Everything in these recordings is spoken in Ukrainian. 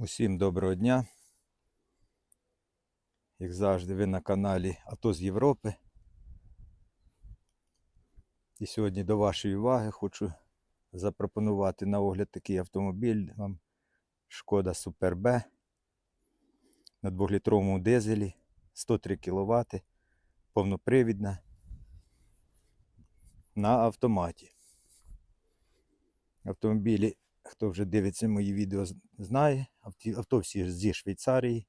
Усім доброго дня. Як завжди, ви на каналі АТО з Європи. І сьогодні до вашої уваги хочу запропонувати на огляд такий автомобіль вам Шкода Super B на 2-літровому дизелі 103 кВт, повнопривідна на автоматі. Автомобілі хто вже дивиться мої відео, знає. Авто всі зі Швейцарії.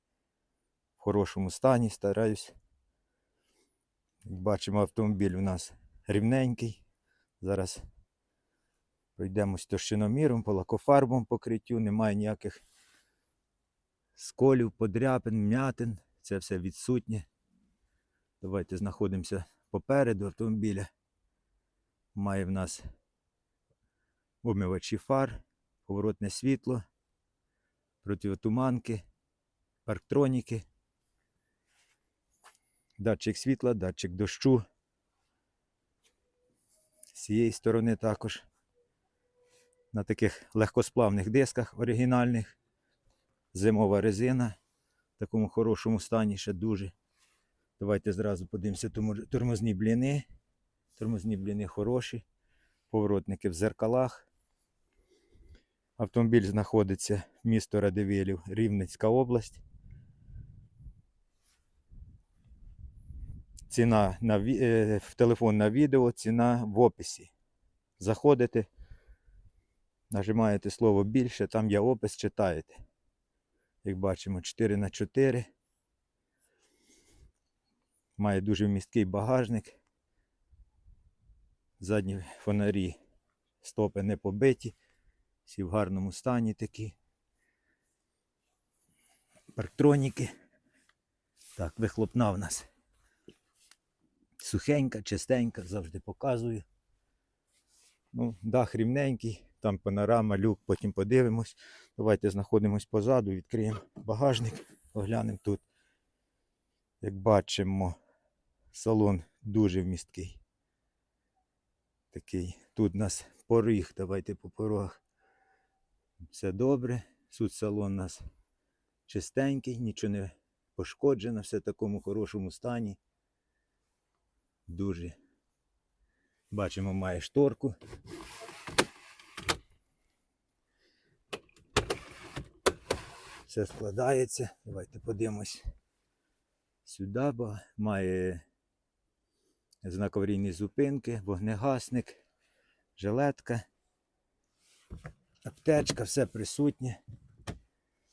В хорошому стані стараюсь. Бачимо, автомобіль у нас рівненький. Зараз пройдемось товщиноміром, по лакофарбовому покриттю, немає ніяких сколів, подряпин, м'ятин. Це все відсутнє. Давайте знаходимося попереду автомобіля. Має в нас омивачі фар, поворотне світло, противотуманки, парктроніки, датчик світла, датчик дощу. З цієї сторони також на таких легкосплавних дисках оригінальних. Зимова резина в такому хорошому стані ще дуже. Давайте зразу подивимося тормозні бліни. Тормозні бліни хороші. Поворотники в зеркалах. Автомобіль знаходиться місто Радивилів, Рівненська область. Ціна на, е, в телефон на відео, ціна в описі. Заходите, нажимаєте слово більше, там є опис, читаєте. Як бачимо, 4 на 4 Має дуже місткий багажник. Задні фонарі стопи не побиті. Всі в гарному стані такі. Парктроніки. Так, вихлопна в нас. Сухенька, чистенька, завжди показую. Ну, дах рівненький, там панорама, люк, потім подивимось. Давайте знаходимось позаду, відкриємо багажник, оглянемо тут. Як бачимо, салон дуже вмісткий. Такий. Тут у нас поріг, давайте по порогах. Все добре. Суд салон у нас чистенький, нічого не пошкоджено, все в такому хорошому стані. Дуже. Бачимо, має шторку. Все складається. Давайте подивимось сюди, бо має знак аварійної зупинки, вогнегасник, жилетка аптечка, все присутнє.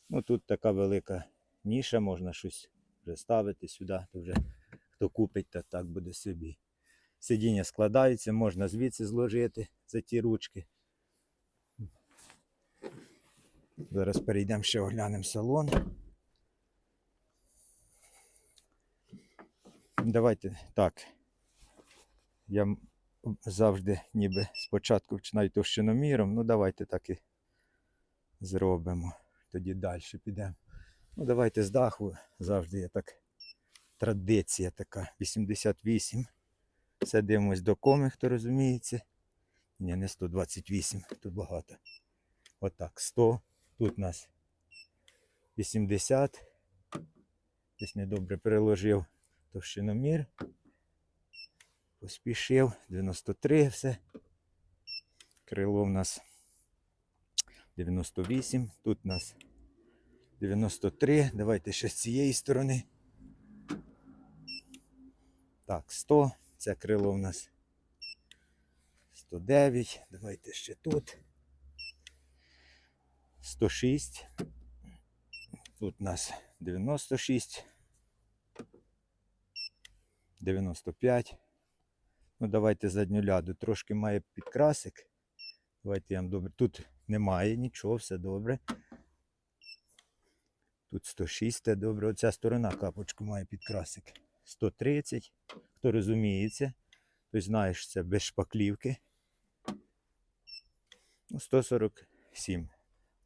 Ну тут така велика ніша, можна щось вже ставити сюди, то вже хто купить, то так буде собі. Сидіння складається, можна звідси зложити за ті ручки. Зараз перейдемо ще оглянемо салон. Давайте так. Я завжди ніби спочатку починаю товщиноміром. Ну давайте так і зробимо. Тоді далі підемо. Ну давайте з даху завжди є так. Традиція така. 88. Все дивимось до коми, хто розуміється. Ні, не 128, тут багато. Отак, 100. Тут у нас 80. Десь недобре переложив товщиномір поспішив. 93 все. Крило в нас 98. Тут у нас 93. Давайте ще з цієї сторони. Так, 100. Це крило в нас 109. Давайте ще тут. 106. Тут у нас 96. 95. Ну, давайте задню ляду. Трошки має підкрасик. Давайте я вам добре. Тут немає нічого, все добре. Тут 106, це добре. Оця сторона капочку має підкрасик. 130. Хто розуміється, той знає, що це без шпаклівки. Ну, 147.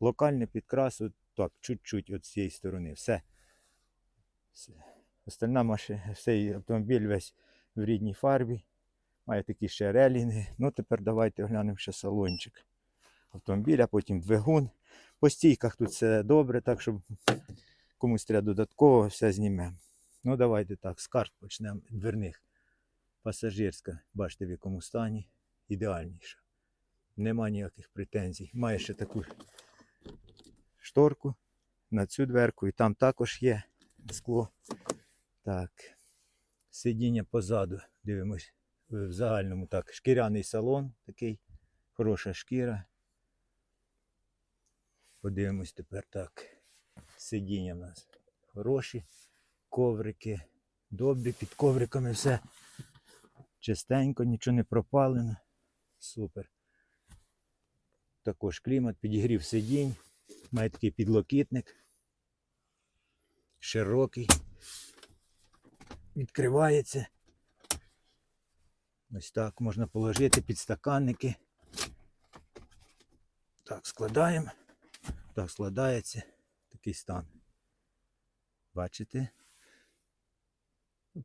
Локальний підкрас, от так, чуть-чуть от з цієї сторони. Все. Все. Остальна машина, цей автомобіль весь в рідній фарбі. Має такі ще релінги. Ну, тепер давайте оглянемо ще салончик автомобіля, потім двигун. По стійках тут все добре, так що комусь треба додатково, все знімемо. Ну, давайте так, з карт почнемо дверних. Пасажирська, бачите, в якому стані. Ідеальніша. Нема ніяких претензій. Має ще таку шторку на цю дверку, і там також є скло. Так. Сидіння позаду. Дивимось в загальному так. Шкіряний салон такий. Хороша шкіра. Подивимось тепер так. Сидіння в нас хороші. Коврики. Добрі, під ковриками все чистенько, нічого не пропалено. Супер. Також клімат, підігрів сидінь. Має такий підлокітник. Широкий. Відкривається. Ось так можна положити підстаканники. Так, складаємо. Так, складається такий стан. Бачите?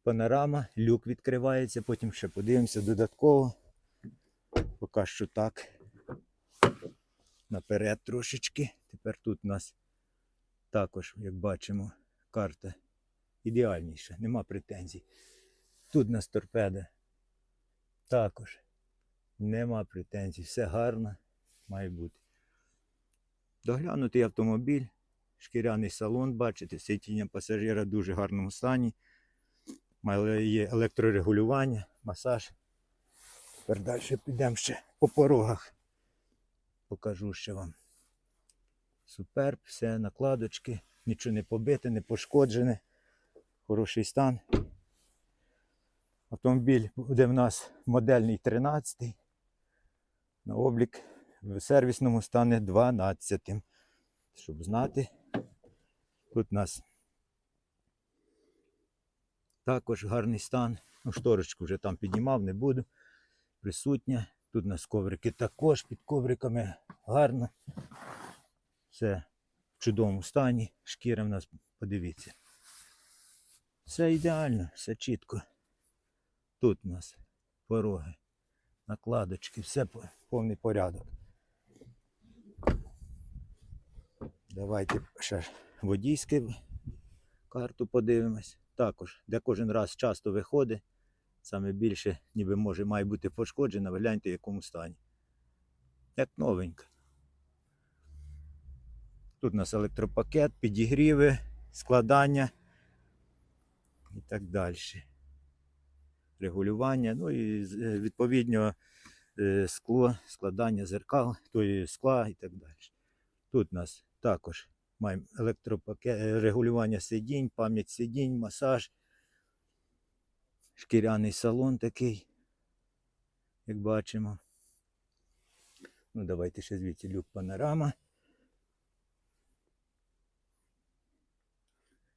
Панорама, люк відкривається, потім ще подивимося додатково. Поки що так. Наперед трошечки. Тепер тут у нас також, як бачимо, карта ідеальніша, нема претензій. Тут у нас торпеда. Також нема претензій. Все гарно має бути. Доглянутий автомобіль, шкіряний салон, бачите, сидіння пасажира в дуже гарному стані. Є електрорегулювання, масаж. Тепер далі підемо ще по порогах. Покажу ще вам. Суперб, все, накладочки, нічого не побите, не пошкоджене. Хороший стан. Автомобіль буде в нас модельний 13. На облік в сервісному стані 12. Щоб знати. Тут у нас також гарний стан. Ну, шторочку вже там піднімав, не буду. Присутня. Тут у нас коврики також під ковриками гарно. Все в чудовому стані. Шкіра в нас, подивіться. Все ідеально, все чітко. Тут у нас пороги, накладочки, все повний порядок. Давайте ще водійську карту подивимось. Також, де кожен раз часто виходить, саме більше, ніби може має бути пошкоджена, ви гляньте в якому стані. Як новенька. Тут у нас електропакет, підігріви, складання і так далі. Регулювання, ну і е, відповідно е, скло, складання зеркал, то є скла і так далі. Тут у нас також маємо електропакет, е, регулювання сидінь, пам'ять сидінь, масаж, шкіряний салон такий, як бачимо. Ну, давайте ще звідси люк панорама.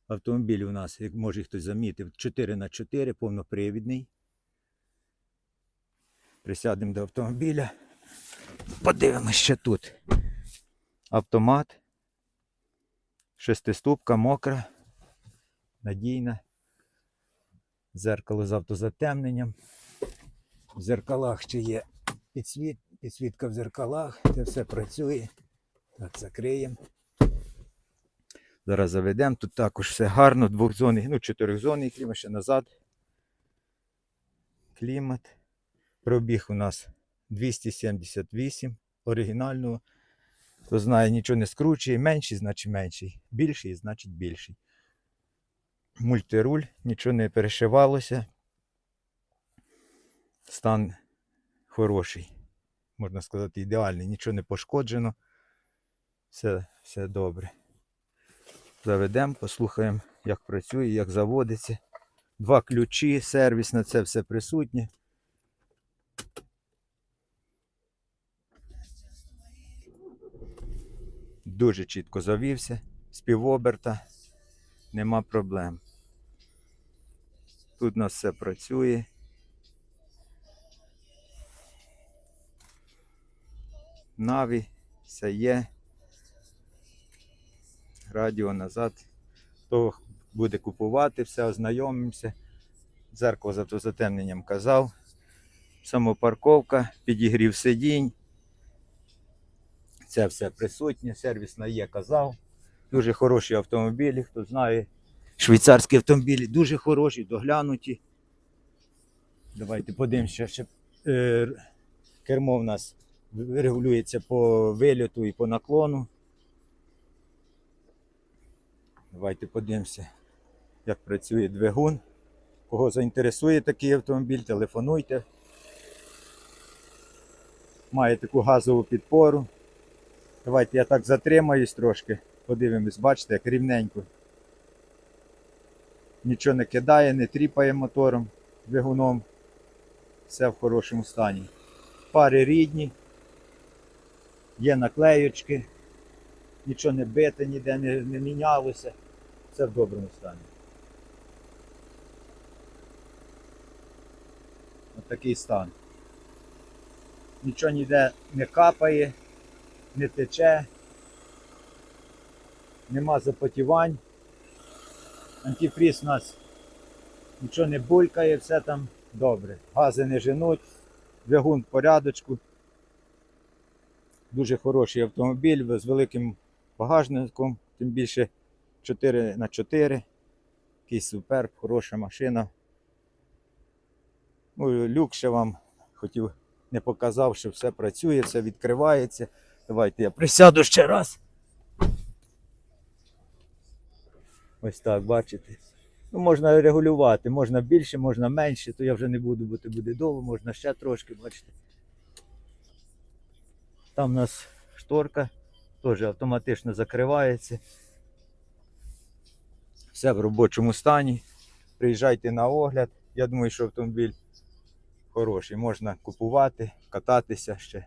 Автомобіль у нас, як може хтось замітив, 4х4, повнопривідний. Присядемо до автомобіля. Подивимось ще тут. Автомат. Шестиступка, мокра, надійна. Зеркало з автозатемненням. В зеркалах ще є підсвіт, підсвітка в зеркалах. Це все працює. Так, закриємо. Зараз заведемо. Тут також все гарно, двохзонний, ну, чотирьохзонний клімат ще назад. Клімат. Пробіг у нас 278 оригінального. Хто знає, нічого не скручує. Менший, значить менший. Більший, значить більший. Мультируль, нічого не перешивалося. Стан хороший. Можна сказати, ідеальний. Нічого не пошкоджено. Все, все добре. Заведемо, послухаємо, як працює, як заводиться. Два ключі, сервіс на це все присутнє. Дуже чітко завівся, з півоберта, нема проблем. Тут у нас все працює. Наві, все є. Радіо назад. Хто буде купувати, все ознайомимося. Дзеркало з автозатемненням казав. Самопарковка, підігрів сидінь. Це все присутнє, сервісна є, казав. Дуже хороші автомобілі, хто знає. Швейцарські автомобілі дуже хороші, доглянуті. Давайте подивимося, ще е, кермо в нас регулюється по вильоту і по наклону. Давайте подивимося, як працює двигун. Кого заінтересує такий автомобіль, телефонуйте. Має таку газову підпору. Давайте я так затримаюсь трошки. Подивимось, бачите, як рівненько. Нічого не кидає, не тріпає мотором, двигуном. Все в хорошому стані. Пари рідні, є наклеючки, нічого не бите, ніде не, не мінялося. Все в доброму стані. Ось такий стан. Нічого ніде не капає, не тече, нема запотівань. Антифріз у нас нічого не булькає, все там добре. Гази не женуть, двигун в порядочку. Дуже хороший автомобіль з великим багажником, тим більше 4 на 4 Такий суперб, хороша машина. Ну, люк ще вам хотів не показав, що все працює, все відкривається. Давайте я присяду ще раз. Ось так, бачите. Ну, можна регулювати, можна більше, можна менше, то я вже не буду, бо це буде довго, можна ще трошки, бачите. Там у нас шторка теж автоматично закривається. Все в робочому стані. Приїжджайте на огляд. Я думаю, що автомобіль хороший. Можна купувати, кататися ще.